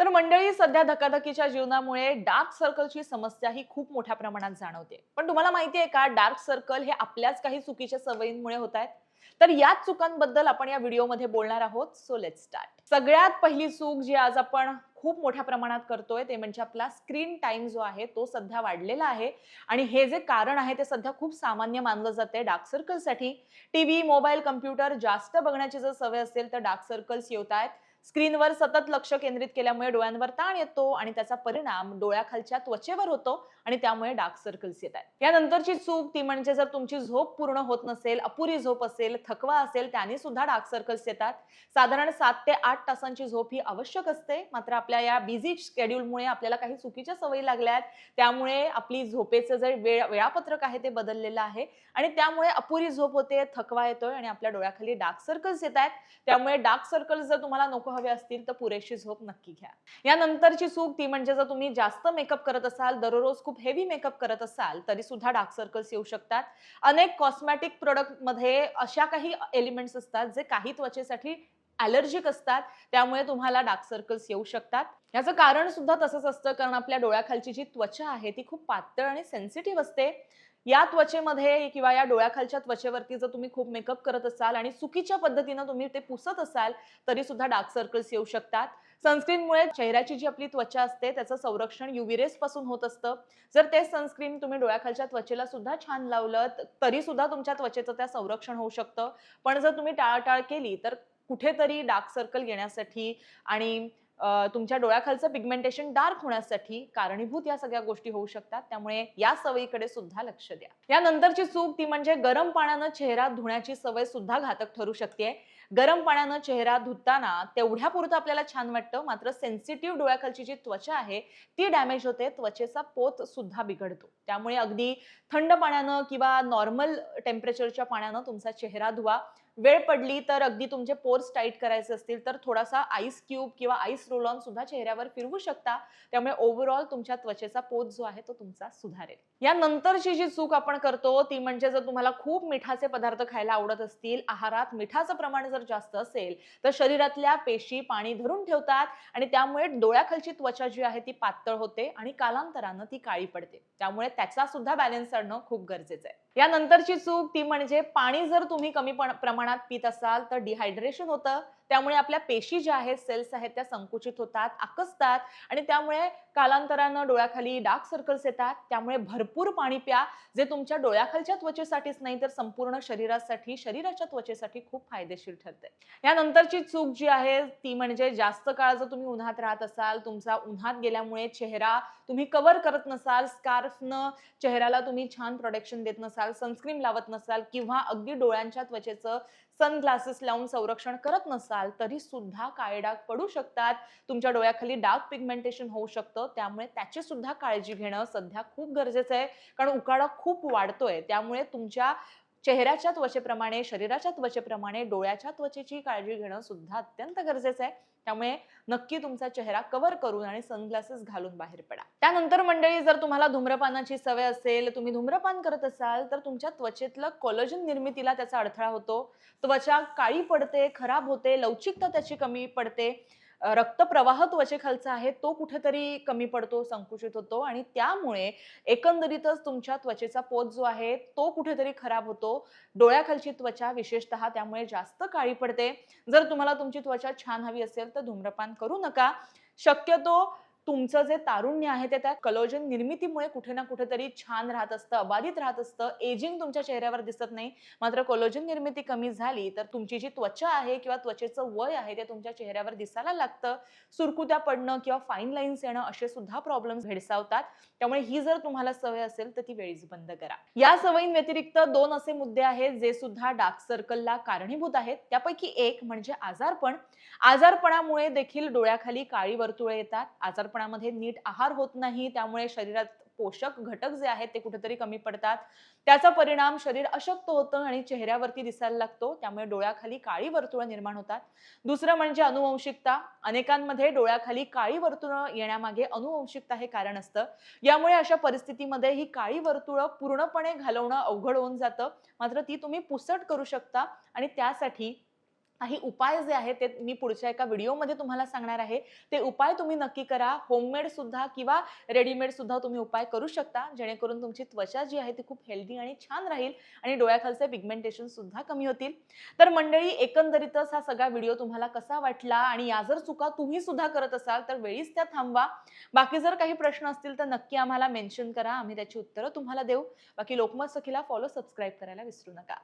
तर मंडळी सध्या धकाधकीच्या जीवनामुळे डार्क सर्कलची समस्या ही खूप मोठ्या प्रमाणात जाणवते. पण तुम्हाला माहिती आहे का डार्क सर्कल हे आपल्याच काही चुकीच्या सवयींमुळे होत आहेत तर याच चुकांबद्दल आपण या व्हिडिओमध्ये बोलणार आहोत. सो लेट स्टार्ट सगळ्यात पहिली चूक जी आज आपण खूप मोठ्या प्रमाणात करतोय ते म्हणजे आपला स्क्रीन टाइम जो आहे तो सध्या वाढलेला आहे. आणि हे जे कारण आहे ते सध्या खूप सामान्य मानलं जाते डार्क सर्कलसाठी. टीव्ही मोबाईल कम्प्युटर जास्त बघण्याची जर सवय असेल तर डार्क सर्कल्स येत आहेत स्क्रीनवर सतत लक्ष केंद्रित केल्यामुळे डोळ्यांवर ताण येतो आणि त्याचा परिणाम डोळ्याखालच्या त्वचेवर होतो आणि त्यामुळे डार्क सर्कल्स येत आहेत. यानंतरची चूक ती म्हणजे जर तुमची झोप पूर्ण होत नसेल अपुरी झोप असेल थकवा असेल त्याने सुद्धा डार्क सर्कल्स येतात. साधारण सात ते आठ तासांची झोप ही आवश्यक असते. मात्र आपल्या या बिझी शेड्यूलमुळे आपल्याला काही चुकीच्या सवयी लागल्या आहेत. त्यामुळे आपली झोपेचं जे वेळ वेळापत्रक आहे ते बदललेलं आहे आणि त्यामुळे अपुरी झोप होते थकवा येतोय आणि आपल्या डोळ्याखाली डार्क सर्कल्स येत आहेत. त्यामुळे डार्क सर्कल्स जर तुम्हाला नको हवे असतील तर पुरेशी झोप नक्की घ्या. यानंतरची चूक ती म्हणजे जर तुम्ही जास्त मेकअप करत असाल दररोज खूप हेवी मेकअप करत असाल तरी सुद्धा डार्क सर्कल्स येऊ शकतात. अनेक कॉस्मॅटिक प्रोडक्टमध्ये अशा काही एलिमेंट्स असतात जे काही त्वचेसाठी ॲलर्जिक असतात त्यामुळे तुम्हाला डार्क सर्कल्स येऊ शकतात. याचं कारण सुद्धा तसंच असतं कारण आपल्या डोळ्याखालची जी त्वचा आहे ती खूप पातळ आणि सेन्सिटिव्ह असते. या त्वचेमध्ये किंवा या डोळ्याखालच्या त्वचेवरती जर तुम्ही खूप मेकअप करत असाल आणि चुकीच्या पद्धतीनं तुम्ही ते पुसत असाल तरी सुद्धा डार्क सर्कल्स येऊ शकतात. सनस्क्रीनमुळे चेहऱ्याची जी आपली त्वचा असते त्याचं संरक्षण युव्ही पासून होत असतं. जर ते सनस्क्रीन तुम्ही डोळ्याखालच्या त्वचेला सुद्धा छान लावलं तरी सुद्धा तुमच्या त्वचेचं त्या संरक्षण होऊ शकतं. पण जर तुम्ही टाळाटाळ केली तर कुठेतरी डार्क सर्कल येण्यासाठी आणि तुमच्या डोळ्याखालचं पिगमेंटेशन डार्क होण्यासाठी कारणीभूत या सगळ्या गोष्टी होऊ शकतात. त्यामुळे या सवयीकडे सुद्धा लक्ष द्या. यानंतरची चूक ती म्हणजे गरम पाण्यानं चेहरा धुण्याची सवय सुद्धा घातक ठरू शकते. गरम पाण्यानं चेहरा धुताना तेवढ्या पुरतं आपल्याला छान वाटतं मात्र सेन्सिटिव्ह डोळ्याखालची जी त्वचा आहे ती डॅमेज होते त्वचेचा पोत सुद्धा बिघडतो. त्यामुळे अगदी थंड पाण्यानं किंवा नॉर्मल टेम्परेचरच्या पाण्यानं तुमचा चेहरा धुवा वेळ पडली तर अगदी तुमचे पोर्स टाईट करायचे असतील तर थोडासा आईस क्यूब किंवा आईस रोल ऑन सुद्धा चेहऱ्यावर फिरवू शकता. त्यामुळे ओव्हरऑल तुमच्या त्वचेचा पोत जो आहे तो तुमचा सुधारेल. यानंतरची जी चूक आपण करतो ती म्हणजे जर तुम्हाला खूप मिठाचे पदार्थ खायला आवडत असतील आहारात मिठाचं प्रमाण जर जास्त असेल तर शरीरातल्या पेशी पाणी धरून ठेवतात आणि त्यामुळे डोळ्याखालची त्वचा जी आहे ती पातळ होते आणि कालांतरानं ती काळी पडते. त्यामुळे त्याचा सुद्धा बॅलन्स आणणं खूप गरजेचं आहे. यानंतरची चूक ती म्हणजे पाणी जर तुम्ही कमी प्रमाणात पित असाल तर डिहायड्रेशन होतं. त्यामुळे आपल्या पेशी ज्या आहेत सेल्स आहेत त्या संकुचित होतात आकसतात आणि त्यामुळे कालांतरानं डोळ्याखाली डार्क सर्कल्स येतात. त्यामुळे भरपूर पाणी प्या. जे तुमच्या डोळ्याखालच्या त्वचेसाठीच नाही तर संपूर्ण शरीरासाठी शरीराच्या त्वचेसाठी खूप फायदेशीर ठरते. यानंतरची चूक जी आहे ती म्हणजे जास्त काळ जर तुम्ही उन्हात राहत असाल तुमचा उन्हात गेल्यामुळे चेहरा तुम्ही कव्हर करत नसाल स्कार्फनं चेहऱ्याला तुम्ही छान प्रोटेक्शन देत नसाल सनस्क्रीन लावत नसाल किंवा अगदी डोळ्यांच्या त्वचेचं सनग्लासेस लावून संरक्षण करत नसाल तरी सुद्धा काळे डाग पडू शकतात. तुमच्या डोळ्याखाली डार्क पिगमेंटेशन होऊ शकतं. त्यामुळे त्याची सुद्धा काळजी घेणं सध्या खूप गरजेचं आहे. कारण उकाडा खूप वाढतोय. त्यामुळे तुमच्या चेहऱ्याच्या त्वचेप्रमाणे शरीराच्या त्वचेप्रमाणे डोळ्याच्या त्वचेची काळजी घेणं सुद्धा अत्यंत गरजेचं आहे. त्यामुळे नक्की तुमचा चेहरा कव्हर करून आणि सनग्लासेस घालून बाहेर पडा. त्यानंतर मंडळी जर तुम्हाला धूम्रपानाची सवय असेल तुम्ही धूम्रपान करत असाल तर तुमच्या त्वचेतलं कोलोजन निर्मितीला त्याचा अडथळा होतो. त्वचा काळी पडते खराब होते लवचिकता त्याची कमी पडते. रक्तप्रवाह त्वचेखालचा आहे तो कुठेतरी कमी पडतो संकुचित होतो आणि त्यामुळे एकंदरीतच तुमच्या त्वचेचा पोत जो आहे तो कुठेतरी खराब होतो. डोळ्याखालची त्वचा विशेषतः त्यामुळे जास्त काळी पडते. जर तुम्हाला तुमची त्वचा छान हवी असेल तर धूम्रपान करू नका. शक्यतो तुमचं जे तारुण्य आहे ते त्या कलोजन निर्मितीमुळे कुठे ना कुठेतरी छान राहत असतं अबाधित राहत असतं. एजिंग तुमच्या चेहऱ्यावर दिसत नाही. मात्र कोलोजन निर्मिती कमी झाली तर तुमची जी त्वचा आहे किंवा त्वचेचं वय आहे ते तुमच्या चेहऱ्यावर दिसायला लागतं. सुरकुत्या पडणं किंवा फाईन लाईन्स येणं असे सुद्धा प्रॉब्लेम्स भेडसावतात. त्यामुळे ही जर तुम्हाला सवय असेल तर ती वेळीच बंद करा. या सवयींव्यतिरिक्त दोन असे मुद्दे आहेत जे सुद्धा डार्क सर्कलला कारणीभूत आहेत. त्यापैकी एक म्हणजे आजारपण. आजारपणामुळे देखील डोळ्याखाली काळी वर्तुळे येतात. आजारपणामध्ये नीट आहार होत नाही त्यामुळे शरीरात पोषक घटक जे आहेत ते कुठेतरी कमी पडतात. त्याचा परिणाम शरीर अशक्त होतं आणि चेहऱ्यावरती दिसायला लागतो त्यामुळे डोळ्याखाली काळी वर्तुळं निर्माण होतात. दुसरं म्हणजे अनुवंशिकता. अनेकांमध्ये डोळ्याखाली काळी वर्तुळं येण्यामागे अनुवंशिकता हे कारण असतं. यामुळे अशा परिस्थितीमध्ये ही काळी वर्तुळं पूर्णपणे घालवणं अवघड होऊन जातं. मात्र ती तुम्ही पुसट करू शकता आणि त्यासाठी काही उपाय जे आहेत ते मी पुढच्या एका व्हिडिओमध्ये तुम्हाला सांगणार आहे. ते उपाय तुम्ही नक्की करा. होममेड सुद्धा किंवा रेडीमेड सुद्धा तुम्ही उपाय करू शकता. जेणेकरून तुमची त्वचा जी आहे ती खूप हेल्दी आणि छान राहील आणि डोळ्याखालचे पिगमेंटेशन सुद्धा कमी होतील. तर मंडळी एकंदरीतच हा सगळा व्हिडिओ तुम्हाला कसा वाटला आणि या जर चुका तुम्ही सुद्धा करत असाल तर वेळीच त्या थांबवा. बाकी जर काही प्रश्न असतील तर नक्की आम्हाला मेन्शन करा. आम्ही त्याची उत्तरं तुम्हाला देऊ. बाकी लोकमत सखीला फॉलो सबस्क्राईब करायला विसरू नका.